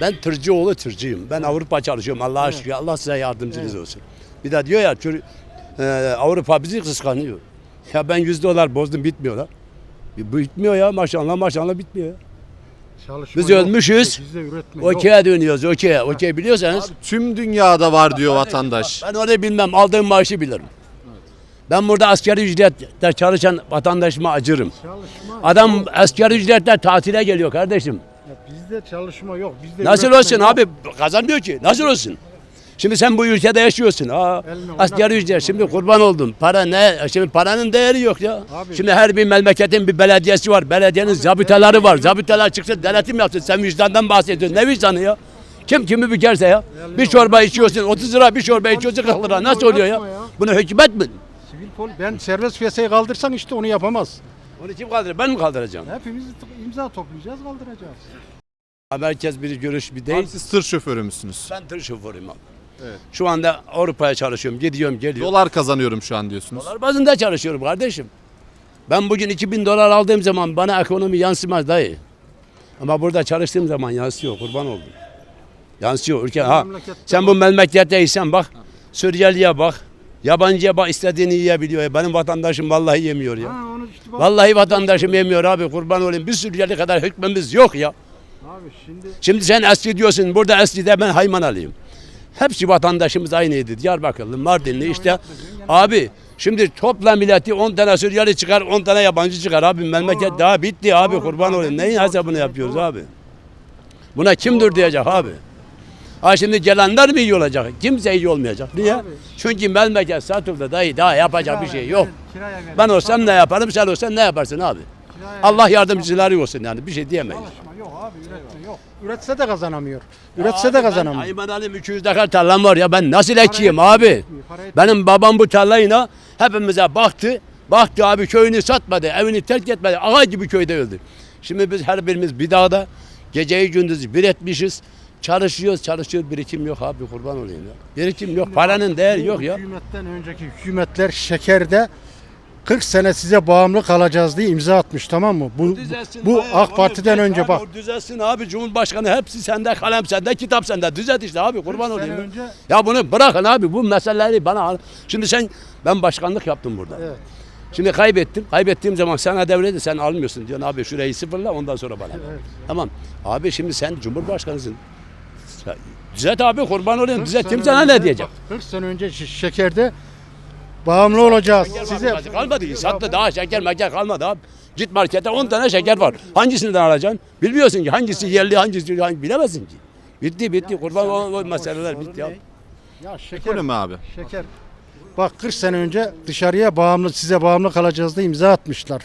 Ben tırcı oğlu tırcıyım. Ben Avrupa çalışıyorum. Allah'a şükür. Allah size yardımcınız olsun. Bir de diyor ya e, Avrupa bizi kıskanıyor. Ya ben 100 dolar bozdum bitmiyor la. Bu bitmiyor ya maşallah maşallah bitmiyor ya. Çalışma Biz yok, ölmüşüz. Bizde üretme yok. Okey'e dönüyoruz okey'e. Okey biliyorsanız. Tüm dünyada var diyor vatandaş. Ben onu bilmem. Aldığım maaşı bilirim. Ben burada asgari ücretle çalışan vatandaşıma acırım. Çalışma. Adam asgari ücretle tatile geliyor kardeşim. Ya bizde çalışma yok. Bizde Nasıl olsun yok. abi? Kazanmıyor ki. Nasıl olsun? Şimdi sen bu ülkede yaşıyorsun. Aa, oynatma. ücret. Şimdi kurban oldum. Para ne? Şimdi paranın değeri yok ya. Abi. Şimdi her bir memleketin bir belediyesi var. Belediyenin zabıtaları var. Zabıtalar çıksın denetim yapsın. Sen vicdandan bahsediyorsun. Ne vicdanı ya? Kim kimi bükerse ya. Bir çorba içiyorsun 30 lira bir çorba içiyorsun 40 lira. Nasıl oluyor ya? Bunu hükümet mi? Sivil pol ben serbest piyasayı kaldırsan işte onu yapamaz. Onu kim kaldırır? Ben mi kaldıracağım? Hepimiz imza toplayacağız kaldıracağız. Abi herkes bir görüş bir Abi değil. siz tır şoförü müsünüz? Ben tır şoförüyüm abi. Evet. Şu anda Avrupa'ya çalışıyorum. Gidiyorum geliyorum. Dolar kazanıyorum şu an diyorsunuz. Dolar bazında çalışıyorum kardeşim. Ben bugün 2000 dolar aldığım zaman bana ekonomi yansımaz dayı. Ama burada çalıştığım zaman yansıyor kurban oldum. Yansıyor ülke. Ha. Sen bu memleketteysen bak. Suriyeliye bak. Yabancıya bak istediğini yiyebiliyor. ya. Benim vatandaşım vallahi yemiyor ya. Ha onu işte bak. Vallahi vatandaşım yemiyor abi kurban olayım. Bir Suriyeli kadar hükmümüz yok ya. Abi şimdi Şimdi sen eski diyorsun burada eskide ben hayman alayım. Hepsi vatandaşımız aynıydı. Diyarbakırlı, Mardinli işte. Abi şimdi topla milleti 10 tane Suriyeli çıkar 10 tane yabancı çıkar abi. Memleket Doğru. daha bitti abi Doğru. kurban olayım. Neyin hesabını yapıyoruz abi? Buna kim dur diyecek abi? Ha şimdi gelenler mi iyi olacak? Kimse iyi olmayacak. Niye? Abi. Çünkü memleket satıldı dayı daha yapacak bir kiraya şey verin, yok. verin. Ben olsam ne yaparım sen olsan ne yaparsın abi? Kiraya Allah yardımcıları olsun yani bir şey diyemeyiz. Çalışma yok abi üretme yok. Üretse de kazanamıyor. Üretse de kazanamıyor. Ayman alayım 200 dekar tarlam var ya ben nasıl ekeyim abi? Benim babam bu tarlayla hepimize baktı. Baktı abi köyünü satmadı, evini terk etmedi. Ağa gibi köyde öldü. Şimdi biz her birimiz bir dağda geceyi gündüzü bir etmişiz. Çalışıyoruz, çalışıyoruz. Birikim yok abi kurban olayım ya. Birikim yok, paranın değeri Bu yok ya. Hükümetten önceki hükümetler şekerde 40 sene size bağımlı kalacağız diye imza atmış tamam mı? Bu bu AK Parti'den önce bak. Düzelsin abi Cumhurbaşkanı hepsi sende, kalem sende, kitap sende. Düzelt işte abi kurban olayım. ya. önce- Ya bunu bırakın abi bu meseleleri bana al. Şimdi sen ben başkanlık yaptım burada. Evet. Şimdi kaybettim. Kaybettiğim zaman sana devredi sen almıyorsun diyorsun abi şurayı sıfırla ondan sonra bana. ver. Tamam. Abi şimdi sen Cumhurbaşkanısın. Düzelt abi kurban olayım. 40 Düzelt sana ne diyecek? bak, 40 sene önce şekerde bağımlı olacağız. Size Kalmadı, kalmadı. Sattı daha şeker meker kalmadı abi. Git markete 10 tane şeker var. Hangisinden alacaksın? Bilmiyorsun ki hangisi yerli hangisi hangi bilemezsin ki. Bitti bitti kurban o, o meseleler bitti ya. ya şeker Ekonomi abi. Şeker. Bak 40 sene önce dışarıya bağımlı, size bağımlı kalacağız diye imza atmışlar.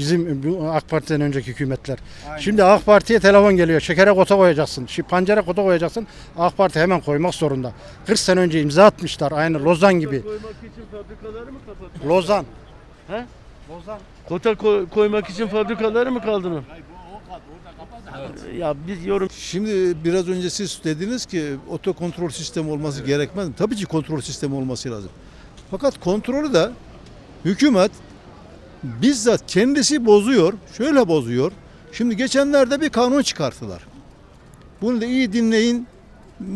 Bizim bu AK Parti'den önceki hükümetler. Şimdi AK Parti'ye telefon geliyor. Şekere kota koyacaksın. Şu pancere kota koyacaksın. AK Parti hemen koymak zorunda. 40 sene önce imza atmışlar. Aynı Lozan gibi. koymak için fabrikaları mı kapattı? Lozan. He? Lozan. Kota koy- koymak için fabrikaları mı kaldırın? Ya biz yorum Şimdi biraz önce siz dediniz ki otokontrol sistemi olması gerekmez mi? Tabii ki kontrol sistemi olması lazım. Fakat kontrolü de hükümet bizzat kendisi bozuyor. Şöyle bozuyor. Şimdi geçenlerde bir kanun çıkarttılar. Bunu da iyi dinleyin.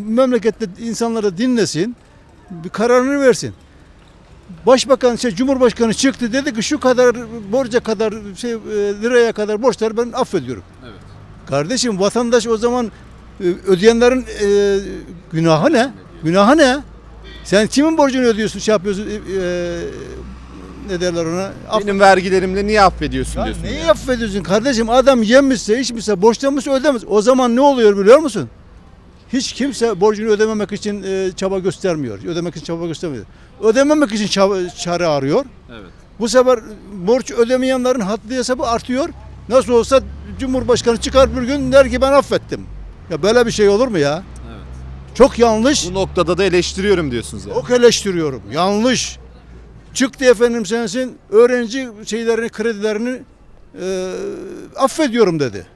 Memlekette insanlar da dinlesin. Bir kararını versin. Başbakan, şey, Cumhurbaşkanı çıktı dedi ki şu kadar borca kadar şey e, liraya kadar borçları ben affediyorum. Kardeşim vatandaş o zaman e, ödeyenlerin e, günahı ne? Günahı ne? Sen kimin borcunu ödüyorsun, şey yapıyorsun, e, e, ne derler ona? Aff- Benim vergilerimle niye affediyorsun Ya diyorsun. neyi yani. affediyorsun kardeşim? Adam yemişse, içmişse, borçlanmışsa ödemez. O zaman ne oluyor biliyor musun? Hiç kimse borcunu ödememek için e, çaba göstermiyor. Ödemek için çaba göstermiyor. Ödememek için çaba, çare arıyor. Evet. Bu sefer borç ödemeyenlerin haddi hesabı artıyor. Nasıl olsa Cumhurbaşkanı çıkar bir gün der ki ben affettim. Ya böyle bir şey olur mu ya? Evet. Çok yanlış. Bu noktada da eleştiriyorum diyorsunuz yani. Çok eleştiriyorum. Yanlış. Çıktı efendim sensin öğrenci şeylerini kredilerini e, affediyorum dedi.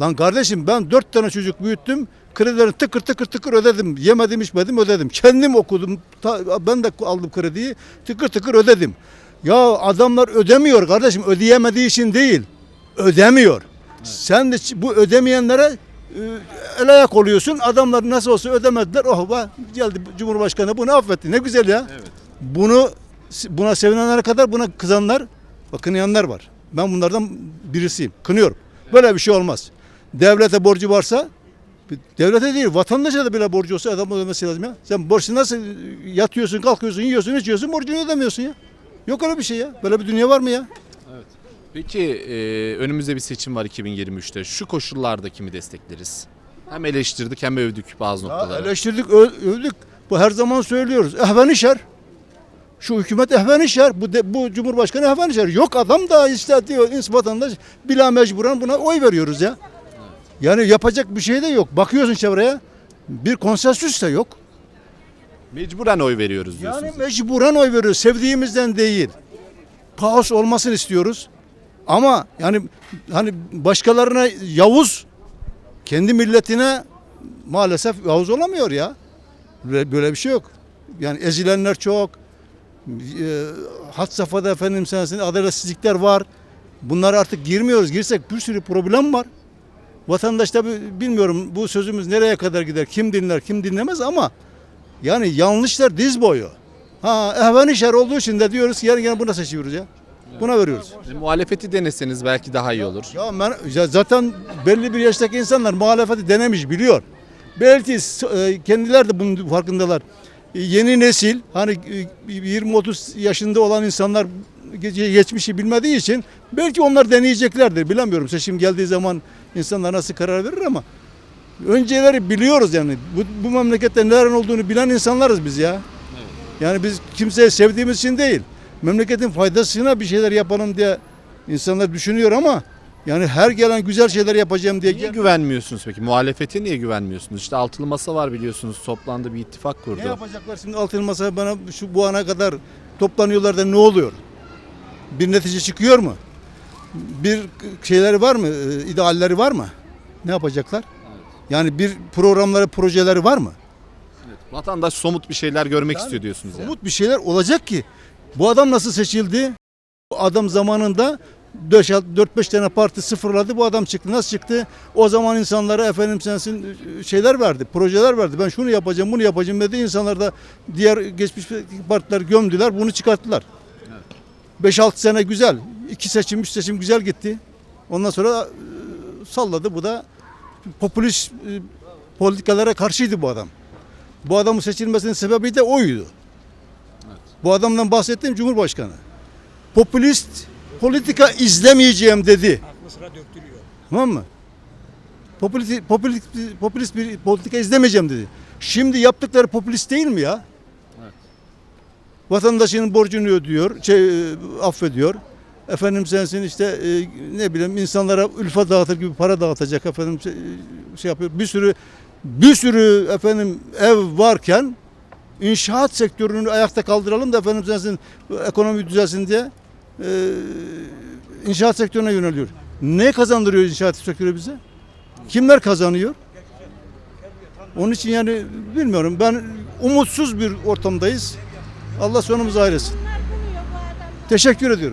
Lan kardeşim ben dört tane çocuk büyüttüm. Kredilerini tıkır tıkır tıkır ödedim. Yemedim içmedim ödedim. Kendim okudum. Ta- ben de aldım krediyi. Tıkır tıkır ödedim. Ya adamlar ödemiyor kardeşim. Ödeyemediği için değil. Ödemiyor. Sen de bu ödemeyenlere e, el ayak oluyorsun. Adamlar nasıl olsa ödemediler. Oh be, geldi Cumhurbaşkanı bunu affetti. Ne güzel ya. Bunu buna sevinenlere kadar buna kızanlar, kınayanlar var. Ben bunlardan birisiyim. Kınıyorum. Böyle bir şey olmaz. Devlete borcu varsa devlete değil vatandaşa da bile borcu olsa adam ödemesi lazım ya. Sen borçlu nasıl yatıyorsun, kalkıyorsun, yiyorsun, içiyorsun, borcunu ödemiyorsun ya. Yok öyle bir şey ya. Böyle bir dünya var mı ya? Peki e, önümüzde bir seçim var 2023'te. Şu koşullarda kimi destekleriz? Hem eleştirdik hem övdük bazı Ya noktaları. eleştirdik, övdük. Bu her zaman söylüyoruz. Ehven işer. Şu hükümet ehven işer. Bu, de, bu cumhurbaşkanı ehven işer. Yok adam da işte diyor vatandaş bila mecburen buna oy veriyoruz ya. Yani yapacak bir şey de yok. Bakıyorsun çevreye bir konsensüs de yok. Mecburen oy veriyoruz diyorsunuz. Yani mecburen oy veriyoruz. Sevdiğimizden değil. Kaos olmasını istiyoruz. Ama yani hani başkalarına Yavuz kendi milletine maalesef Yavuz olamıyor ya. Böyle, böyle bir şey yok. Yani ezilenler çok. E, had safhada efendim sensin adaletsizlikler var. Bunlara artık girmiyoruz. Girsek bir sürü problem var. Vatandaş tabi bilmiyorum bu sözümüz nereye kadar gider, kim dinler, kim dinlemez ama yani yanlışlar diz boyu. Ha ehven işler olduğu için de diyoruz ki yarın gene buna seçiyoruz ya. Buna veriyoruz. E, muhalefeti deneseniz belki daha iyi olur. Ya ben ya zaten belli bir yaştaki insanlar muhalefeti denemiş biliyor. Belki e, kendiler de bunun farkındalar. E, Yeni nesil hani e, 20-30 yaşında olan insanlar ge- geçmişi bilmediği için belki onlar deneyeceklerdir. Bilemiyorum seçim geldiği zaman insanlar nasıl karar verir ama önceleri biliyoruz yani. Bu, bu memlekette neler olduğunu bilen insanlarız biz ya. Yani biz kimseyi sevdiğimiz için değil. Memleketin faydasına bir şeyler yapalım diye insanlar düşünüyor ama yani her gelen güzel şeyler yapacağım diye Niye güvenmiyorsunuz peki? Muhalefete niye güvenmiyorsunuz? İşte altılı masa var biliyorsunuz. Toplandı bir ittifak kurdu. ne yapacaklar şimdi altın masa bana şu bu ana kadar toplanıyorlar da ne oluyor? Bir netice çıkıyor mu? Bir şeyleri var mı? e, idealleri var mı? Ne yapacaklar? Yani bir programları, projeleri var mı? Vatandaş somut bir şeyler görmek istiyor diyorsunuz yani. Umut bir şeyler olacak ki. Bu adam nasıl seçildi? Bu adam zamanında 4-5 tane parti sıfırladı. Bu adam çıktı. Nasıl çıktı? O zaman insanlara efendim sensin şeyler verdi. Projeler verdi. Ben şunu yapacağım, bunu yapacağım dedi. İnsanlar da diğer geçmiş partiler gömdüler. Bunu çıkarttılar. 5-6 sene güzel. 2 seçim, 3 seçim güzel gitti. Ondan sonra e, salladı. Bu da popülist e, politikalara karşıydı bu adam. Bu adamın seçilmesinin sebebi de oydu. Bu adamdan bahsettiğim Cumhurbaşkanı. Popülist politika izlemeyeceğim dedi. Tamam mı? Popülist, popülist, popülist bir politika izlemeyeceğim dedi. Şimdi yaptıkları popülist değil mi ya? Vatandaşının borcunu ödüyor, şey, e, affediyor. Efendim sensin işte e, ne bileyim insanlara ülfa dağıtır gibi para dağıtacak efendim şey, şey yapıyor. Bir sürü bir sürü efendim ev varken inşaat sektörünü ayakta kaldıralım da efendim sensin ekonomi düzelsin diye e, inşaat sektörüne yöneliyor. Ne kazandırıyor inşaat sektörü bize? Kimler kazanıyor? Onun için yani bilmiyorum ben umutsuz bir ortamdayız. Allah sonumuzu hayretsin. Teşekkür ediyorum.